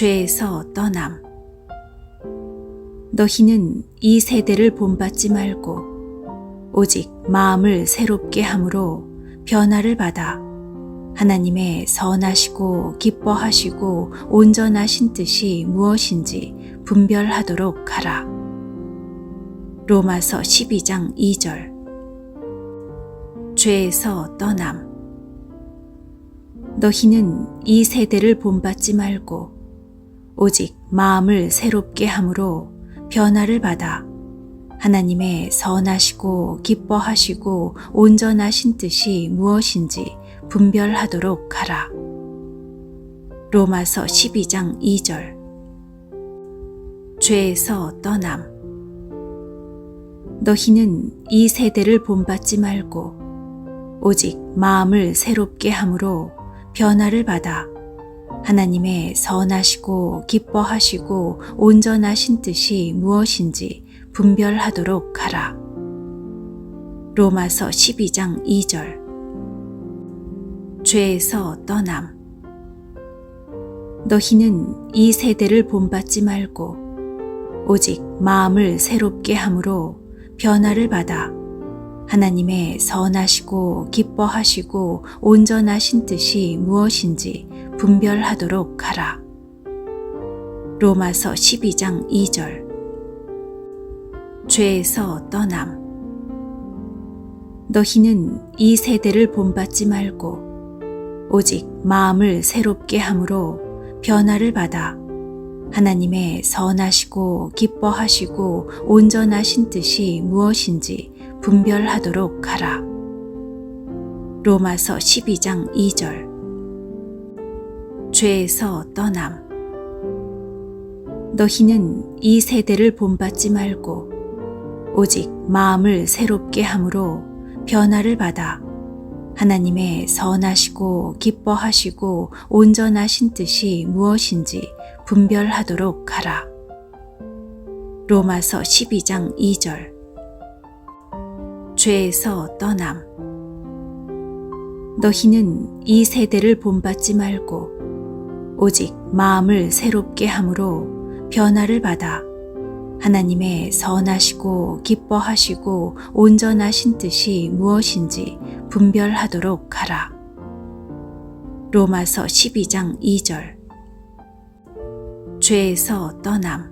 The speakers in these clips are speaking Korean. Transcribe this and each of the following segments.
죄에서 떠남. 너희는 이 세대를 본받지 말고 오직 마음을 새롭게 함으로 변화를 받아 하나님의 선하시고 기뻐하시고 온전하신 뜻이 무엇인지 분별하도록 하라. 로마서 12장 2절 죄에서 떠남. 너희는 이 세대를 본받지 말고 오직 마음을 새롭게 함으로 변화를 받아 하나님의 선하시고 기뻐하시고 온전하신 뜻이 무엇인지 분별하도록 하라. 로마서 12장 2절 죄에서 떠남. 너희는 이 세대를 본받지 말고 오직 마음을 새롭게 함으로 변화를 받아 하나님의 선하시고 기뻐하시고 온전하신 뜻이 무엇인지 분별하도록 하라. 로마서 12장 2절 죄에서 떠남. 너희는 이 세대를 본받지 말고 오직 마음을 새롭게 함으로 변화를 받아 하나님의 선하시고 기뻐하시고 온전하신 뜻이 무엇인지 분별하도록 하라. 로마서 12장 2절 죄에서 떠남. 너희는 이 세대를 본받지 말고 오직 마음을 새롭게 함으로 변화를 받아 하나님의 선하시고 기뻐하시고 온전하신 뜻이 무엇인지 분별하도록 하라. 로마서 12장 2절 죄에서 떠남. 너희는 이 세대를 본받지 말고 오직 마음을 새롭게 함으로 변화를 받아 하나님의 선하시고 기뻐하시고 온전하신 뜻이 무엇인지 분별하도록 하라. 로마서 12장 2절 죄에서 떠남. 너희는 이 세대를 본받지 말고 오직 마음을 새롭게 함으로 변화를 받아 하나님의 선하시고 기뻐하시고 온전하신 뜻이 무엇인지 분별하도록 하라. 로마서 12장 2절 죄에서 떠남.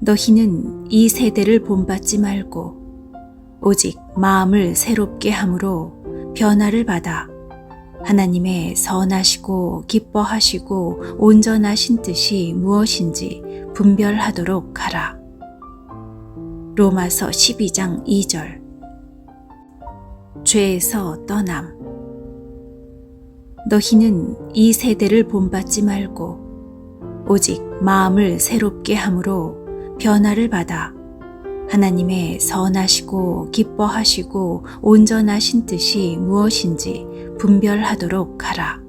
너희는 이 세대를 본받지 말고 오직 마음을 새롭게 함으로 변화를 받아 하나님의 선하시고 기뻐하시고 온전하신 뜻이 무엇인지 분별하도록 하라. 로마서 12장 2절 죄에서 떠남. 너희는 이 세대를 본받지 말고 오직 마음을 새롭게 함으로 변화를 받아 하나님의 선하시고 기뻐하시고 온전하신 뜻이 무엇인지 분별하도록 하라.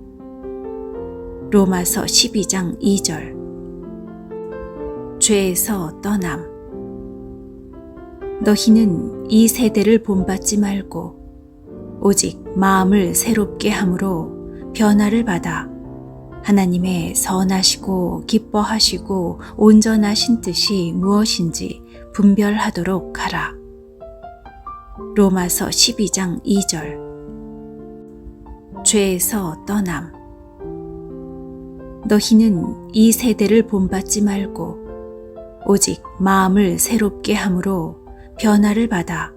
로마서 12장 2절 죄에서 떠남. 너희는 이 세대를 본받지 말고 오직 마음을 새롭게 함으로 변화를 받아 하나님의 선하시고 기뻐하시고 온전하신 뜻이 무엇인지 분별하도록 하라. 로마서 12장 2절 죄에서 떠남. 너희는 이 세대를 본받지 말고 오직 마음을 새롭게 함으로 변화를 받아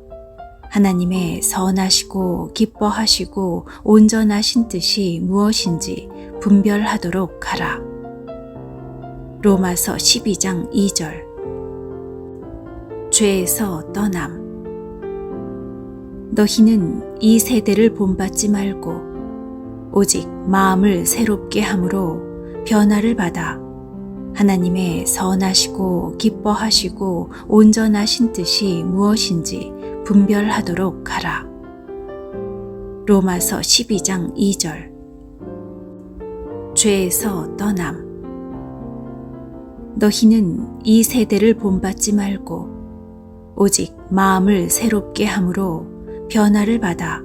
하나님의 선하시고 기뻐하시고 온전하신 뜻이 무엇인지 분별하도록 하라. 로마서 12장 2절 죄에서 떠남. 너희는 이 세대를 본받지 말고 오직 마음을 새롭게 함으로 변화를 받아 하나님의 선하시고 기뻐하시고 온전하신 뜻이 무엇인지 분별하도록 하라. 로마서 12장 2절 죄에서 떠남. 너희는 이 세대를 본받지 말고 오직 마음을 새롭게 함으로 변화를 받아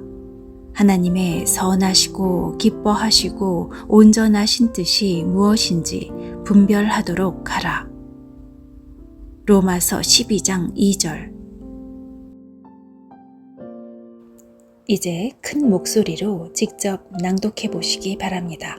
하나님의 선하시고 기뻐하시고 온전하신 뜻이 무엇인지 분별하도록 하라. 로마서 12장 2절 이제 큰 목소리로 직접 낭독해 보시기 바랍니다.